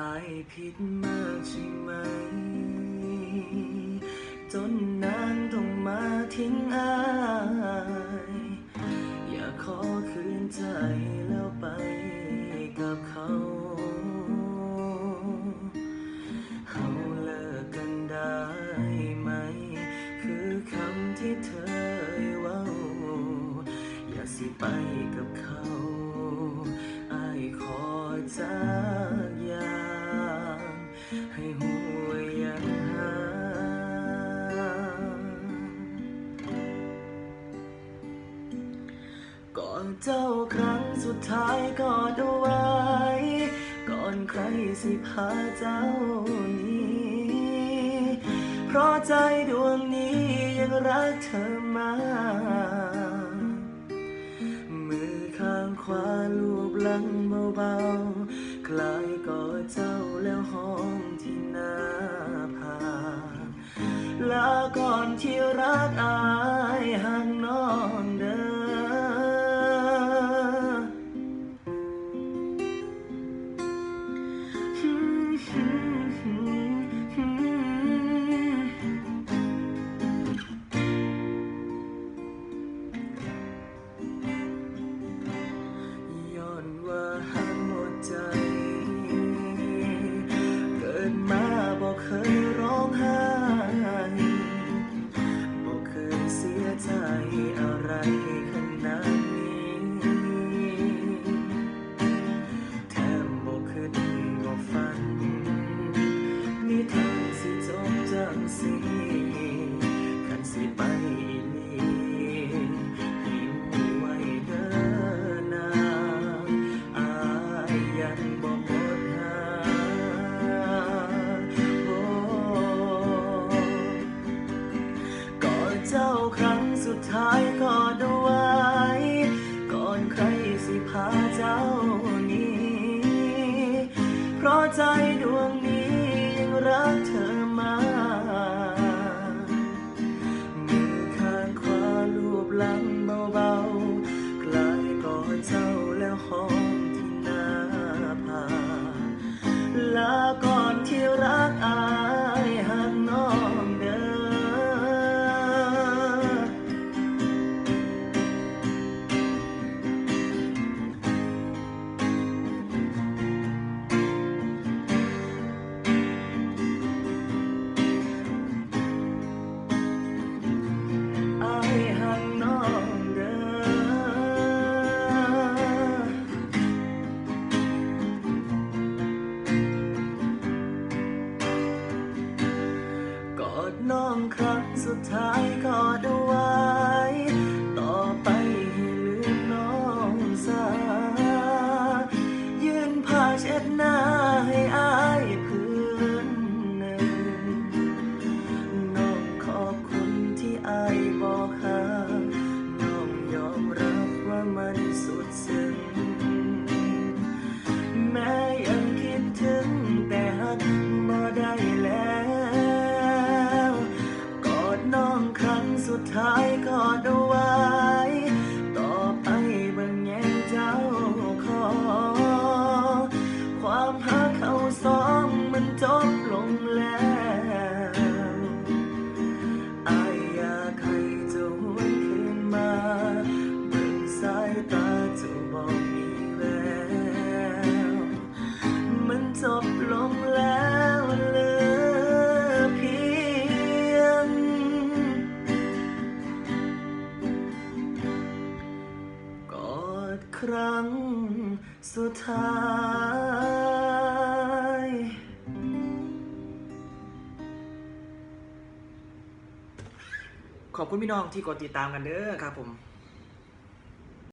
อายผิดมากใช่ไหม จนนางต้องมาทิ้งอาย อยากขอคืนใจแล้วไปกับเขาเฮาเลิกกันได้ไหม คือคำที่เธอเว้าอย่าสิไปกับเขา เจ้าครั้งสุดท้ายกอดเอาไว้ ก่อนใครสิพาเจ้านี้ เพราะใจดวงนี้ยังรักเธอมากมือข้างขวาลูบหลังเบาๆ คล้ายกอดเจ้าแล้วหอมที่หน้าผากลาก่อนที่รักอา เสียใจอะไร ใจดวงนี้ยังรักเธอมามือข้างขวาลูบหลังเบาๆ กล้ายกอดเจ้าแล้วหอมที่หน้าผาลาก่อน กอดเอาไว้ ต่อไปให้ลืมน้องซายืนผ้าเช็ดหน้าให้อายพื้นหนึ่งน้องขอบคุณที่อายบอกหาน้องยอมรับว่ามันสุดซึ้ง จบลงแล้วเหลือเพียง กอดครั้งสุดท้ายขอบคุณพี่น้องที่กดติดตามกันเด้อครับผม